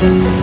เป็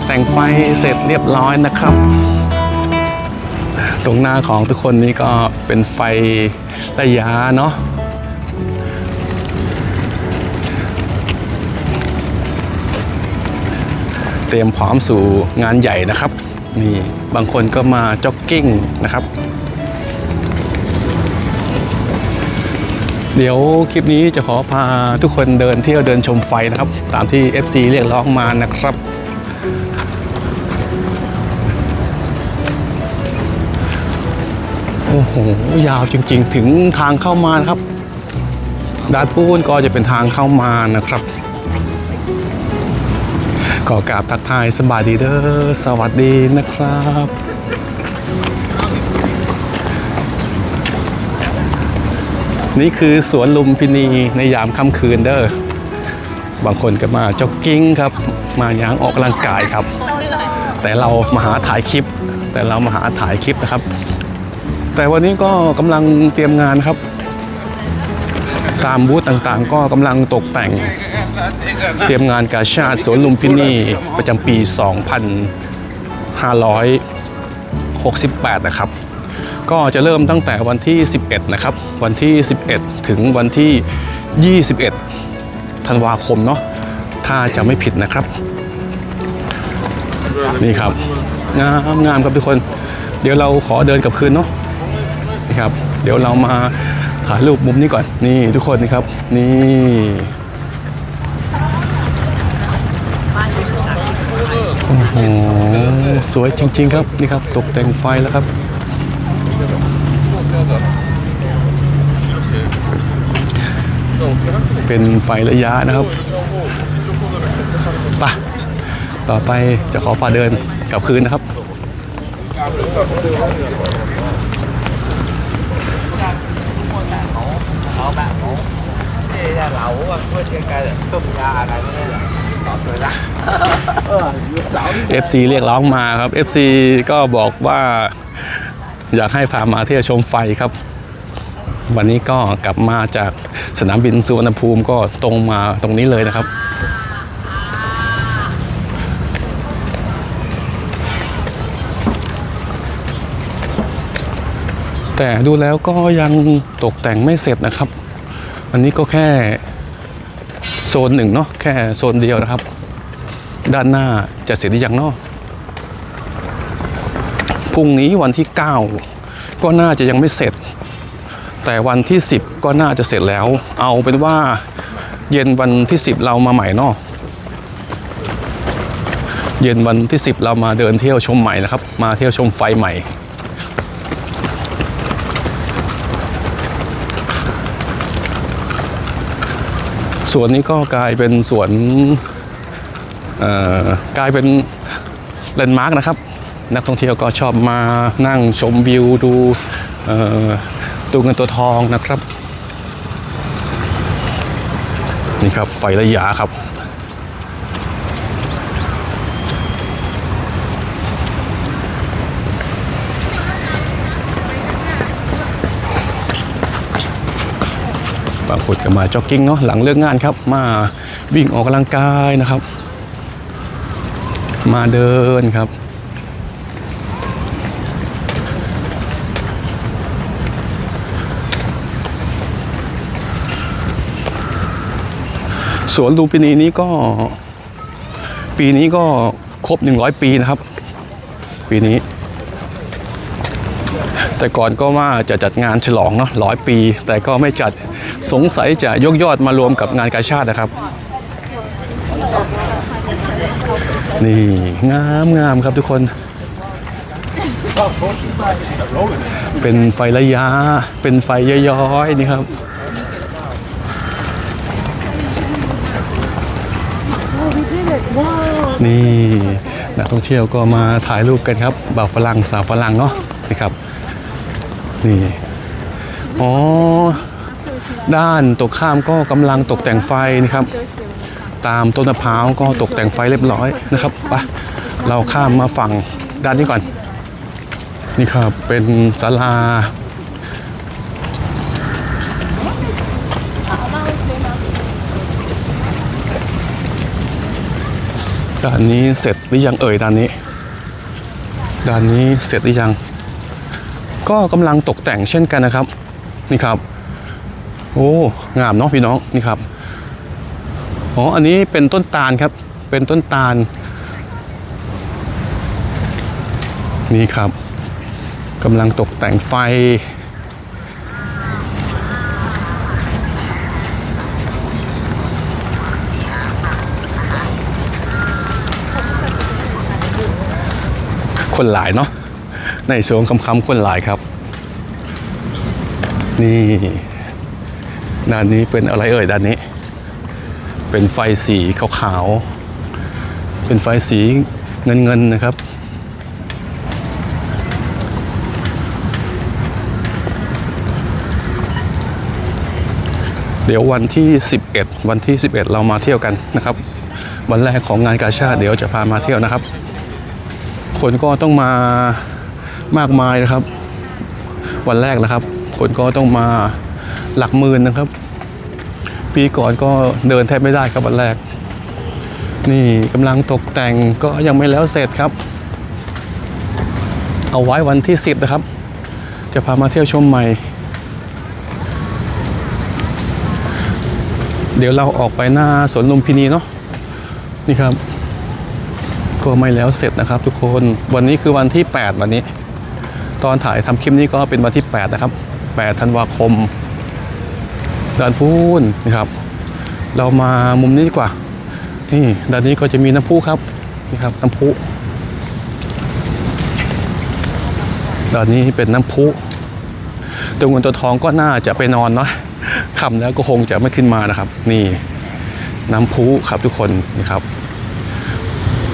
กแต่งไฟเสร็จเรียบร้อยนะครับ ตรงหน้าของทุกคนนี้ก็เป็นไฟระยะเนาะเตรียมพร้อมสู่งานใหญ่นะครับนี่บางคนก็มาจ็อกกิ้งนะครับ เดี๋ยวคลิปนี้จะขอพาทุกคนเดินเที่ยวเดินชมไฟนะครับ ตามที่ FC เรียกร้องมานะครับ โอ้โหยาวจริง ๆ ถึงทางเข้ามานะครับด้านปูนก็จะเป็นทางเข้ามานะครับก็กราบทักทายสบายดีเด้อสวัสดีนะครับนี่คือสวนลุมพินีในยามค่ำคืนเด้อบางคนก็มาจ็อกกิ้งครับ มาย่างออกกำลังกายครับ แต่เรามาหาถ่ายคลิป แต่เรามาหาถ่ายคลิปนะครับ แต่วันนี้ก็กำลังเตรียมงานครับ ตามบูธต่างๆ ก็กำลังตกแต่ง เตรียมงานกาชาติสวนลุมพินีประจำปี 2568 นะครับ ก็จะเริ่มตั้งแต่วันที่ 11 นะครับ วันที่ 11 ถึงวันที่ 21 ธันวาคมเนาะถ้าจะไม่ผิดนะครับ นี่ครับ งามงามครับทุกคน เดี๋ยวเราขอเดินกลับคืนเนาะ นี่ครับ เดี๋ยวเรามาถ่ายรูปมุมนี้ก่อน นี่ทุกคนนี่ครับ นี่โอ้โหสวยจริง ๆ ครับนี่ครับ ตกแต่งไฟแล้วครับ เป็นไฟระยะนะครับไปะต่อไปจะขอพาเดินกลับคืนนะครับ đi ra lẩu với cái cây là tung ra này nó là tọt rồi đó FC เรียกร้องมาครับ FC ก็บอกว่า อยากให้พามาเที่ยวชมไฟครับ วันนี้ก็กลับมาจากสนามบินสุวรรณภูมิก็ตรงมาตรงนี้เลยนะครับ แต่ดูแล้วก็ยังตกแต่งไม่เสร็จนะครับ อันนี้ก็แค่โซนหนึ่งเนาะแค่โซนเดียวนะครับ ด้านหน้าจะเสร็จหรือยังเนาะพรุ่งนี้วันที่ 9 ก็น่าจะยังไม่เสร็จ แต่วันที่ 10 ก็น่าจะเสร็จแล้ว เอาเป็นว่าเย็นวันที่ 10 เรามาใหม่เนาะเย็นวันที่ 10 เรามาเดินเที่ยวชมใหม่นะครับ มาเที่ยวชมไฟใหม่ สวนนี้ก็กลายเป็นสวนกลายเป็นแลนด์มาร์กนะครับ นักท่องเที่ยวก็ชอบมานั่งชมวิวดูตัวเงินตัวทองนะครับ นี่ครับไฟระยะครับ บางคนก็มาจ็อกกิ้งเนาะหลังเลิกงานครับ มาวิ่งออกกำลังกายนะครับ มาเดินครับสวนลุมพินีนี้ก็ ปีนี้ก็ครบ 100 ปีนะครับ ปีนี้ แต่ก่อนก็ว่าจะจัดงานฉลองเนาะร้อยปี แต่ก็ไม่จัดสงสัยจะยกยอดมารวมกับงานกาชาตินะครับ นี่งามงามครับทุกคน เป็นไฟระยะ เป็นไฟย้อยๆนี่ครับนี่นักท่องเที่ยวก็มาถ่ายรูปกันครับบ่าวฝรั่งสาวฝรั่งเนาะนี่ครับ นี่ อ๋อ ด้านตกข้ามก็กำลังตกแต่งไฟนะครับ ตามต้นมะพร้าวก็ตกแต่งไฟเรียบร้อยนะครับไปเราข้ามมาฝั่งด้านนี้ก่อน นี่ครับเป็นศาลาด้านนี้เสร็จหรือยังเอ่ยด้านนี้ ด้านนี้เสร็จหรือยัง ก็กำลังตกแต่งเช่นกันนะครับ นี่ครับ โอ้งามเนาะพี่น้องนี่ครับอ๋ออันนี้เป็นต้นตาลครับ เป็นต้นตาล นี่ครับกำลังตกแต่งไฟคนหลายเนาะ ในช่วงคำๆคนหลายครับ นี่ด้านนี้เป็นอะไรเอ่ยด้านนี้ เป็นไฟสีขาวๆเป็นไฟสีเงินๆนะครับเดี๋ยววันที่ 11 วันที่ 11 เรามาเที่ยวกันนะครับ วันแรกของงานกาชาติเดี๋ยวจะพามาเที่ยวนะครับ คนก็ต้องมา มากมายนะครับ วันแรกนะครับ คนก็ต้องมาหลักหมื่นนะครับ ปีก่อนก็เดินแทบไม่ได้ครับวันแรก นี่กำลังตกแต่งก็ยังไม่แล้วเสร็จครับ เอาไว้วันที่ 10 นะครับ จะพามาเที่ยวชมใหม่ เดี๋ยวเราออกไปหน้าสวนลุมพินีเนาะนี่ครับก็ไม่แล้วเสร็จนะครับทุกคนวันนี้คือวันที่ 8 วันนี้ ตอนถ่ายทำคลิปนี้ก็เป็นวันที่ 8 นะครับ 8 ธันวาคมด้านพูนนะครับ เรามามุมนี้ดีกว่า นี่ด้านนี้ก็จะมีน้ำพุครับนี่ครับน้ำพุด้านนี้เป็นน้ำพุตัวเงินตัวทองก็น่าจะไปนอนเนาะคำแล้วก็คงจะไม่ขึ้นมานะครับ นี่น้ำพุครับทุกคนนี่ครับ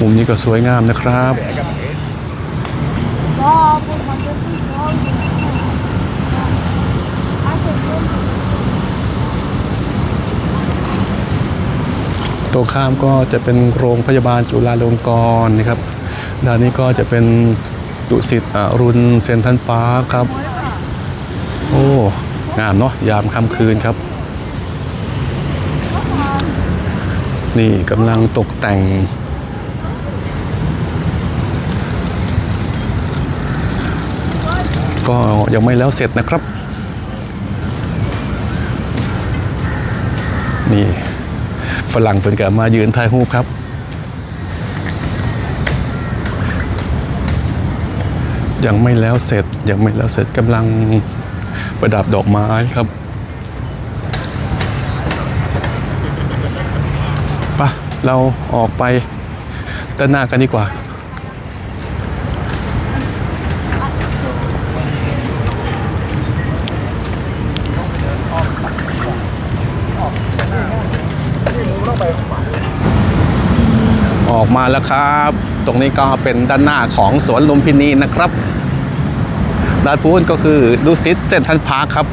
มุมนี้ก็สวยงามนะครับ ตรงข้ามก็จะเป็นโรงพยาบาลจุฬาลงกรณ์นะครับ ด้านนี้ก็จะเป็นดุสิตอรุณเซนทรัลพาร์คครับ โอ้ งามเนาะยามค่ำคืนครับ นี่กำลังตกแต่ง ก็ยังไม่แล้วเสร็จนะครับ นี่ฝรั่งเพิ่นกับมายืนถ่ายรูปครับ ยังไม่แล้วเสร็จยังไม่แล้วเสร็จกำลังประดับดอกไม้ครับปะเราออกไปด้านหน้ากันดีกว่า อกมาแล้วครับ ตรงนี้ก็เป็นด้านหน้าของสวนลุมพินีนะครับด้านพูนก็คือดุสิตเซนทรัลพาร์คครับ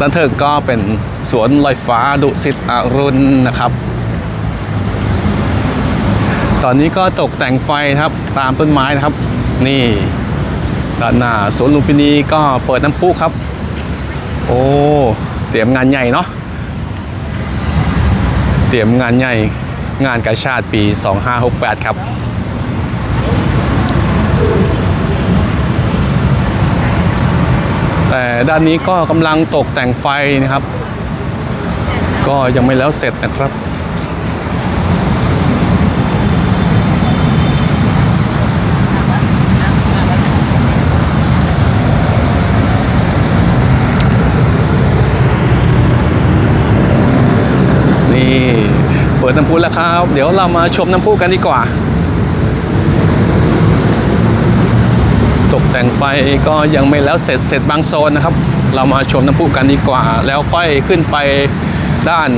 ด้านเทิงก็เป็นสวนลอยฟ้าดุสิตอรุณนะครับ ตอนนี้ก็ตกแต่งไฟครับตามต้นไม้นะครับ นี่ด้านหน้าสวนลุมพินีก็เปิดน้ำพุครับ โอ้เตรียมงานใหญ่เนาะเตรียมงานใหญ่ งานกาชาติปี 2568 ครับ แต่ด้านนี้ก็กำลังตกแต่งไฟนะครับ ก็ยังไม่แล้วเสร็จนะครับ ครับ เดี๋ยวเรามาชมน้ำพุกันดีกว่า ตกแต่งไฟก็ยังไม่แล้วเสร็จเสร็จบางโซนนะครับ เรามาชมน้ำพุกันดีกว่า แล้วค่อยขึ้นไปด้าน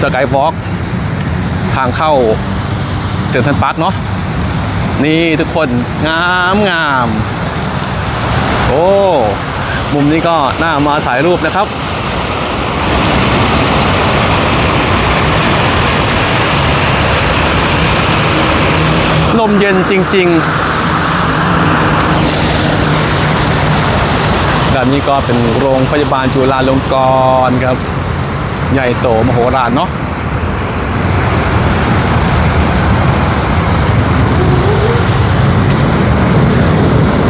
สกายวอล์กทางเข้าเซ็นทรัลพาร์คเนาะนี่ทุกคนงามงาม โอ้ มุมนี้ก็น่ามาถ่ายรูปนะครับ ลมเย็นจริงๆด้านนี้ก็เป็นโรงพยาบาลจุฬาลงกรณ์ครับ ใหญ่โตมโหฬารเนาะ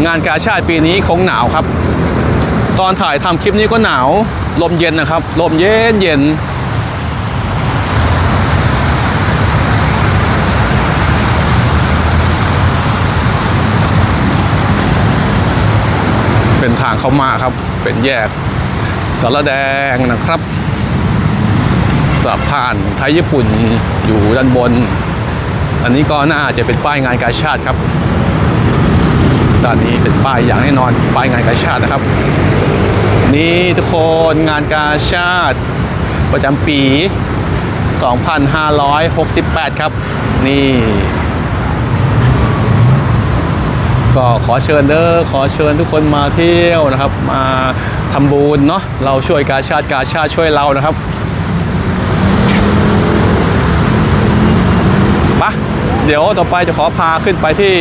งานกาชาติปีนี้คงหนาวครับ ตอนถ่ายทำคลิปนี้ก็หนาว ลมเย็นนะครับ ลมเย็นเย็น เป็นทางเข้ามาครับ เป็นแยกสารแดงนะครับสะพานไทยญี่ปุ่นอยู่ด้านบน อันนี้ก็น่าจะเป็นป้ายงานกาชาติครับด้านนี้เป็นป้ายอย่างแน่นอนป้ายงานกาชาตินะครับ นี่ทุกคนงานกาชาติประจำปี 2568 ครับ นี่ ก็ขอเชิญเด้อขอเชิญทุกคนมาเที่ยวนะครับ มาทำบุญเนาะเราช่วยกาชาติกาชาติช่วยเรานะครับปะเดี๋ยวต่อไปจะขอพาขึ้นไปที่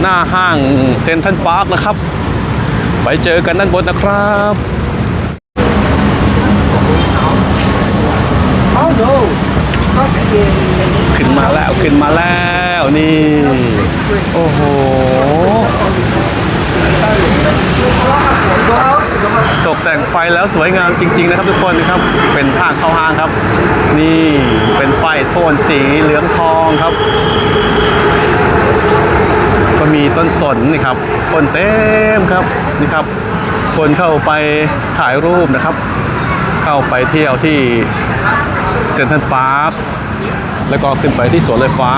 หน้าห้างเซ็นทรัลพาร์คนะครับ ไปเจอกันด้านบนนะครับ Oh no because in ขึ้นมาแล้วขึ้นมาแล้ว นี่ โอ้โห ตกแต่งไฟแล้วสวยงามจริง ๆ นะครับทุกคนนะครับ เป็นทางเข้าห้างครับ นี่เป็นไฟโทนสีเหลืองทองครับ ก็มีต้นสนนี่ครับ คนเต็มครับนี่ครับ คนเข้าไปถ่ายรูปนะครับ เข้าไปเที่ยวที่เซ็นทรัลพาร์คแล้วก็ขึ้นไปที่สวนลอยฟ้า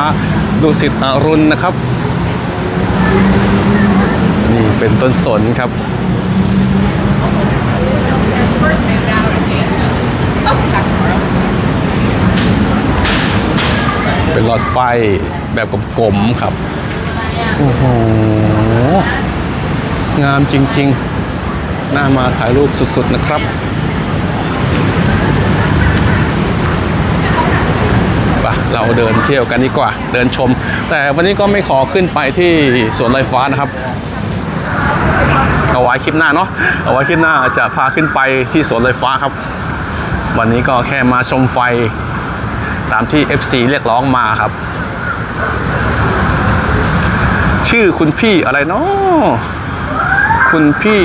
ดูสิตอรุณนะครับ นี่เป็นต้นสนครับ เป็นหลอดไฟแบบกลมๆครับ โอ้โห งามจริงๆน่ามาถ่ายรูปสุดๆนะครับ ปะ เราเดินเที่ยวกันดีกว่า เดินชม แต่วันนี้ก็ไม่ขอขึ้นไปที่สวนลอยฟ้านะครับเอาไว้คลิปหน้าเนาะเอาไว้คลิปหน้าจะพาขึ้นไปที่สวนลอยฟ้าครับ วันนี้ก็แค่มาชมไฟตามที่ FC เรียกร้องมาครับ ชื่อคุณพี่อะไรเนาะคุณพี่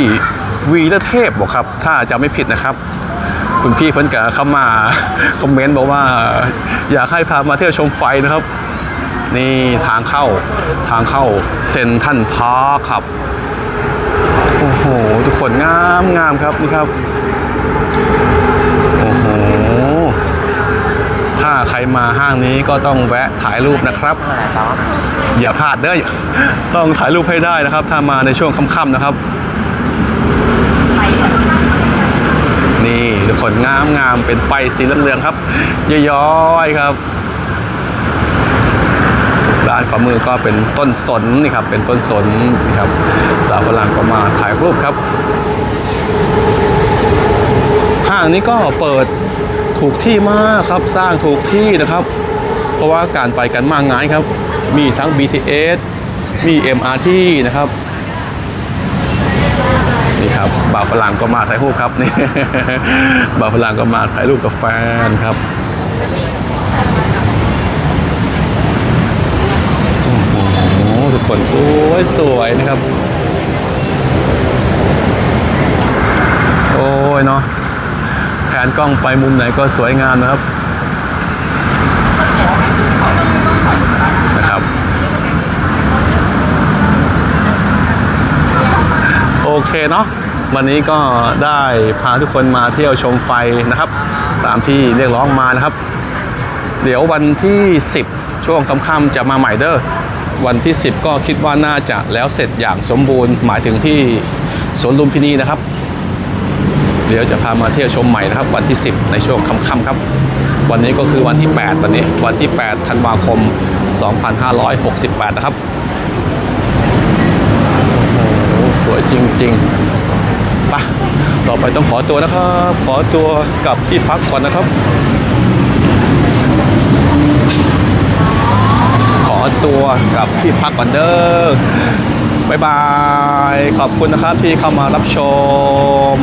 วีระเทพบอกครับ ถ้าจะไม่ผิดนะครับ คุณพี่เพิ่นกะเข้ามาคอมเมนต์บอกว่า อยากให้พามาเที่ยวชมไฟนะครับ นี่ทางเข้าทางเข้าเซนทันพาร์คครับโอ้โหทุกคนงามงามครับนี่ครับโอ้โหถ้าใครมาห้างนี้ก็ต้องแวะถ่ายรูปนะครับอย่าพลาดเด้อต้องถ่ายรูปให้ได้นะครับ ถ้ามาในช่วงค่ำๆนะครับ นงามงามเป็นไฟสีเหลืองๆครับย้อยๆครับร้านขวามือก็เป็นต้นสนนี่ครับเป็นต้นสนนี่ครับสาวฝรั่งก็มาถ่ายรูปครับห้างนี้ก็เปิดถูกที่มากครับสร้างถูกที่นะครับ เพราะว่าการไปกันมากง่ายครับ มีทั้ง BTS มี MRT นะครับ ครับบ่าวฝรั่งก็มาถ่ายรูปครับนี่บ่าวฝรั่งก็มาถ่ายรูปกับแฟนครับโอ้โหทุกคนสวยสวยๆนะครับ โอ้ยเนาะแผนกล้องไปมุมไหนก็สวยงามนนะครับ เคเนาะวันนี้ก็ได้พาทุกคนมาเที่ยวชมไฟนะครับ ตามที่เรียกร้องมานะครับ เดี๋ยววันที่ 10 ช่วงค่ำๆจะมาใหม่เด้อวันที่ 10 ก็คิดว่าน่าจะแล้วเสร็จอย่างสมบูรณ์ หมายถึงที่สวนลุมพินีนะครับ เดี๋ยวจะพามาเที่ยวชมใหม่นะครับ วันที่ 10 ในช่วงค่ำๆครับ วันนี้ก็คือวันที่ 8 วันนี้วันที่ 8 ธันวาคม 2568 นะครับโอ้โห สวยจริงๆไปะต่อไปต้องขอตัวนะครับ ขอตัวกลับที่พักก่อนนะครับ ขอตัวกลับที่พักก่อนเด้อบายบาย ขอบคุณนะครับที่เข้ามารับชม